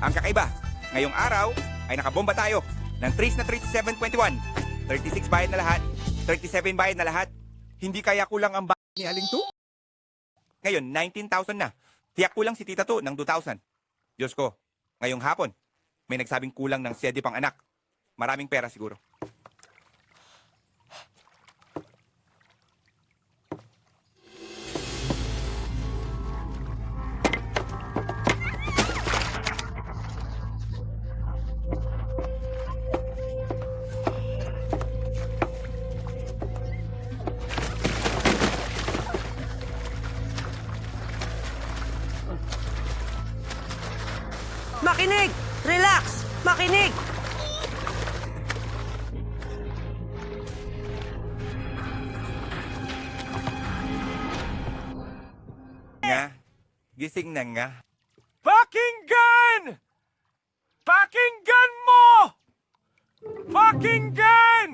Ang kakaiba, ngayong araw ay nakabomba tayo ng trees na 3721. 36 bayad na lahat, 37 bayad na lahat. Hindi kaya kulang ang bayad ni Aling Tu? Ngayon, 19,000 na. Tiyak kulang si Tita Tu ng 2,000. Diyos ko, ngayong hapon, may nagsabing kulang ng siyede pang anak. Maraming pera siguro. Gising na nga. Pakinggan! Pakinggan mo! Pakinggan!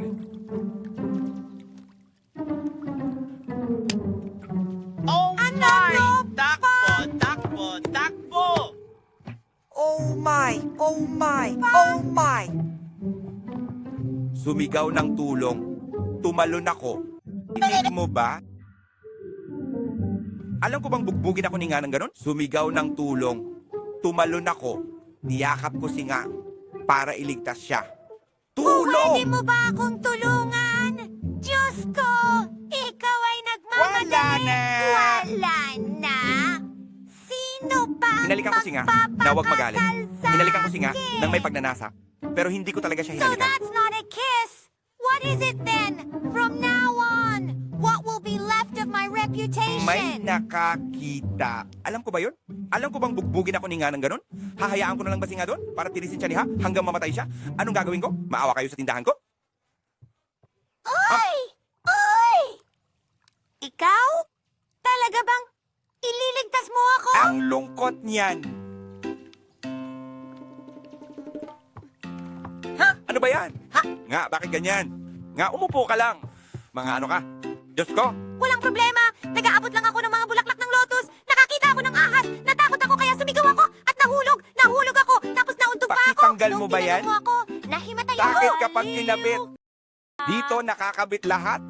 Oh my! Takbo! Takbo! Takbo! Oh my! Oh my! Oh my! Sumigaw ng tulong. Tumalon ako. Inig mo ba? Alam ko bang bugbugin ako ni nga ng ganon? Sumigaw ng tulong. Tumalon ako. Niyakap ko si nga para iligtas siya. Tulong! Pwede mo ba akong tulungan? Diyos ko! Ikaw ay nagmamadali! Wala na! Wala na! Sino pa ang Hinalikan ko si nga na huwag magalit. Hinalikan ko si nga nang may pagnanasa. Pero hindi ko talaga siya So hinalikan. that's not a kiss! What is it then? From now on, my reputation? May nakakita. Alam ko ba yun? Alam ko bang bugbugin ako ni nga ng ganon? Hahayaan ko na lang ba si nga doon para tirisin siya ni ha hanggang mamatay siya? Anong gagawin ko? Maawa kayo sa tindahan ko? Oy! Oy! Ikaw? Talaga bang ililigtas mo ako? Ang lungkot niyan. Ha? Ano ba yan? Ha? Nga, bakit ganyan? Nga, umupo ka lang. Mga ano ka? Diyos ko, Walang problema. Nag-aabot lang ako ng mga bulaklak ng lotus. Nakakita ako ng ahas. Natakot ako kaya sumigaw ako at nahulog. Nahulog ako. Tapos nauntog pa ako. Pakitanggal mo Nung ba yan? tinanong mo ako, nahimatay ako. bakit kapag Aliw. kinabit? Dito nakakabit lahat.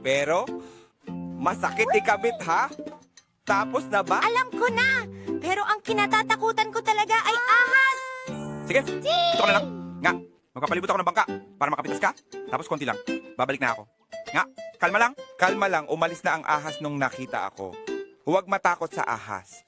Pero, masakit ikabit ha? Tapos na ba? Alam ko na. Pero ang kinatatakutan ko talaga ay ahas. Sige, ito ka na lang. Nga, magpapalibot ako ng bangka para makapitas ka. Tapos konti lang. Babalik na ako. Nga, kalma lang. Kalma lang, umalis na ang ahas nung nakita ako. Huwag matakot sa ahas.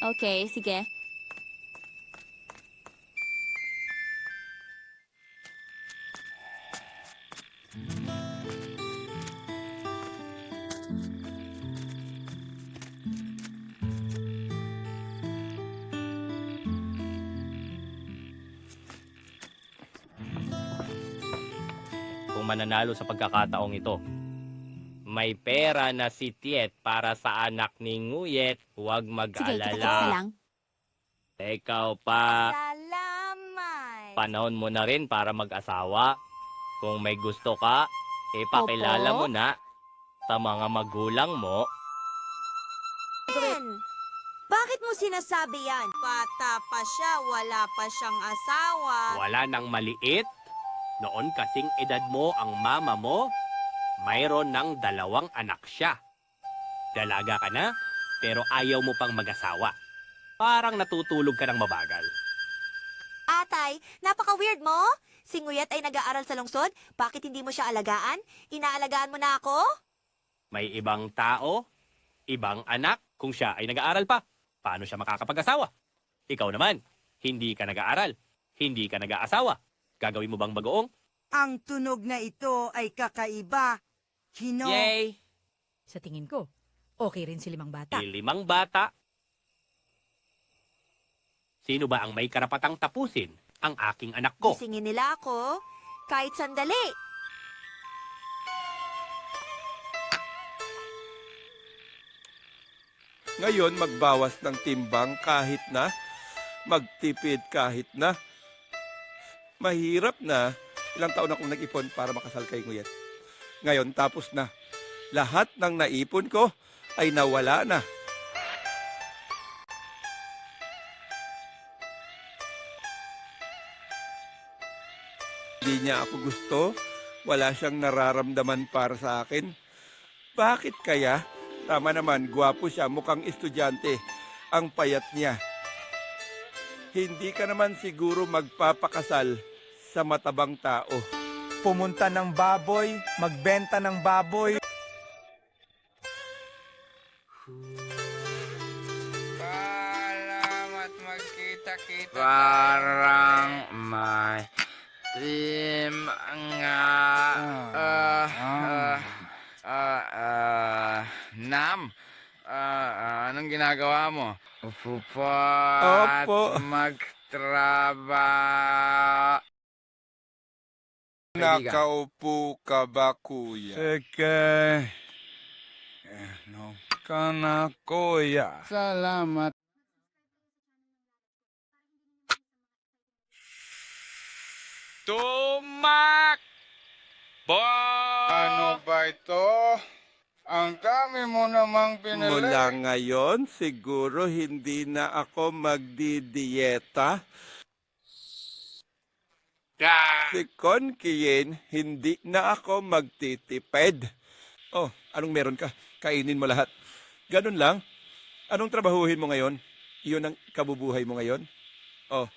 Okay, sige. Kung mananalo sa pagkakataong ito, may pera na si Tiet para sa anak ni Nguyet. Huwag Sige, kita mag-alala. lang. Ikaw pa, Salamat. panahon mo na rin para mag-asawa. Kung may gusto ka, ipakilala Opo. mo na sa mga magulang mo. Bakit mo sinasabi yan? Bata pa siya, wala pa siyang asawa. Wala nang maliit. Noon kasing edad mo ang mama mo, mayroon ng dalawang anak siya. Dalaga ka na, pero ayaw mo pang mag-asawa. Parang natutulog ka ng mabagal. Atay, napaka-weird mo. Si Nguyet ay nag-aaral sa lungsod. Bakit hindi mo siya alagaan? Inaalagaan mo na ako? May ibang tao, ibang anak, kung siya ay nag-aaral pa. Paano siya makakapag-asawa? Ikaw naman, hindi ka nag-aaral, hindi ka nag-aasawa. Gagawin mo bang bagoong? Ang tunog na ito ay kakaiba. Hino. Yay! Sa tingin ko, okay rin si limang bata. Limang bata. Sino ba ang may karapatang tapusin ang aking anak ko. Gisingin nila ako kahit sandali. Ngayon, magbawas ng timbang kahit na, magtipid kahit na. Mahirap na, ilang taon akong nag-ipon para makasal kay Nguyet. Ngayon, tapos na. Lahat ng naipon ko ay nawala na. Hindi niya ako gusto. Wala siyang nararamdaman para sa akin. Bakit kaya? Tama naman, gwapo siya, mukhang estudyante. Ang payat niya. Hindi ka naman siguro magpapakasal sa matabang tao. Pumunta ng baboy, magbenta ng baboy. Salamat magkita-kita. Parang may team nga ah ah ah ah nam ah, anong ginagawa mo? Upo po at Opo. magtrabaho. Nakaupo ka ba, kuya? Sige. Ano ka na, kuya? Salamat. Tumak! Ano ba ito? Ang dami mo namang pinili. Mula ngayon, siguro hindi na ako magdidieta. Si Kon Kien, hindi na ako magtitipid. Oh, anong meron ka? Kainin mo lahat. Ganun lang. Anong trabahuhin mo ngayon? Iyon ang kabubuhay mo ngayon? Oh,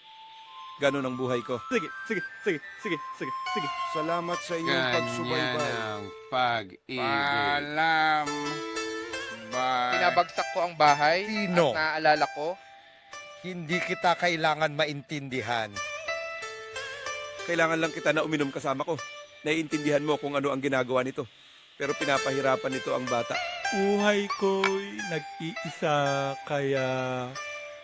ganun ang buhay ko. Sige, sige, sige, sige, sige, sige. Salamat sa inyong Ganyan pagsubaybay. ang pag-ibig. Paalam. Bye. Pinabagsak ko ang bahay Tino. at naaalala ko. Hindi kita kailangan maintindihan. Kailangan lang kita na uminom kasama ko. Naiintindihan mo kung ano ang ginagawa nito. Pero pinapahirapan nito ang bata. Buhay ko'y nag-iisa kaya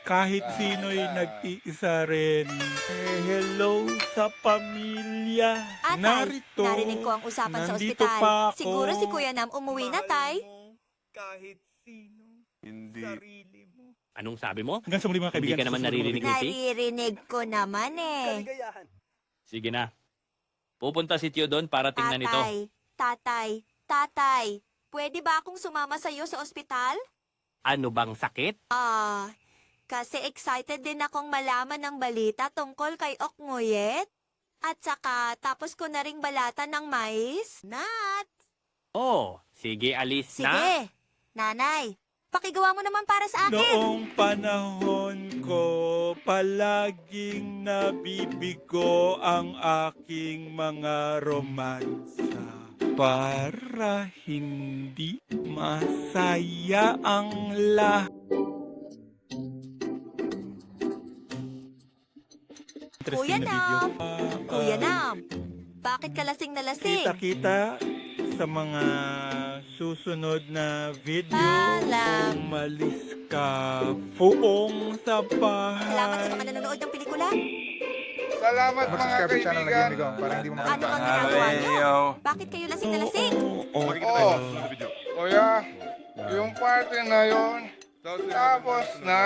kahit sino'y nag-iisa rin. Eh, hello sa pamilya. Atay, Narito. narinig ko ang usapan sa Nandito ospital. pa ako. Siguro si Kuya Nam umuwi na, Tay. Kahit sino. Hindi. Sarili mo. Anong sabi mo? Hanggang sa muli mga Hindi kaibigan. ka naman sa susunod na naririnig ni T? Naririnig ko naman eh. Sige na. Pupunta si Tio doon para tingnan ito. Tatay, tatay, tatay. Pwede ba akong sumama sa iyo sa ospital? Ano bang sakit? Ah, kasi excited din akong malaman ng balita tungkol kay Okngoyet. At saka, tapos ko na ring balatan ng mais. Nat! Oh, sige alis na. Sige, nanay. Pakigawa mo naman para sa akin. Noong panahon ko, palaging nabibigo ang aking mga romansa. Para hindi masaya ang lahat. Kuya Interesting na video. Nam! Ah, Kuya ah, Nam, bakit ka lasing na lasing? Kita-kita sa mga susunod na video. Umalis ka. Fuong sa bahay. Salamat sa mga nanonood ng pelikula. Salamat mga kaibigan. Ano ang ginagawa niyo? Bakit kayo lasing na lasing? Oh, kuya, yung party na yon, tapos na,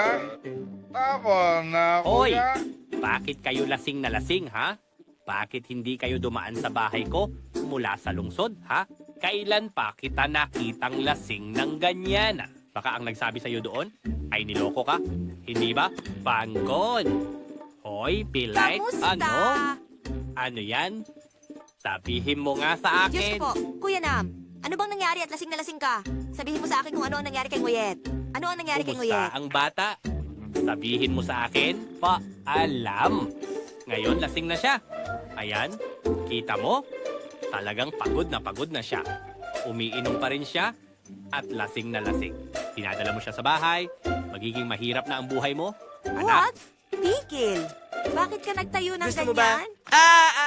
tapos na, Hoy! kuya. Bakit kayo lasing na lasing, ha? Bakit hindi kayo dumaan sa bahay ko mula sa lungsod, ha? Kailan pa kita nakitang lasing ng ganyan? Baka ang nagsabi sa'yo doon ay niloko ka? Hindi ba? Banggon! Hoy, Kamusta? ano? Ano yan? Sabihin mo nga sa Diyos akin. ko po, Kuya Nam, ano bang nangyari at lasing na lasing ka? Sabihin mo sa akin kung ano ang nangyari kay Nguyet. Ano ang nangyari kay Nguyet? Kumusta ang bata? Sabihin mo sa akin, paalam. Ngayon, lasing na siya. Ayan, kita mo? Talagang pagod na pagod na siya. Umiinom pa rin siya at lasing na lasing. Pinadala mo siya sa bahay, magiging mahirap na ang buhay mo. Anak, What? Tigil. Bakit ka nagtayo ng Gusto mo ba? ganyan? Ah,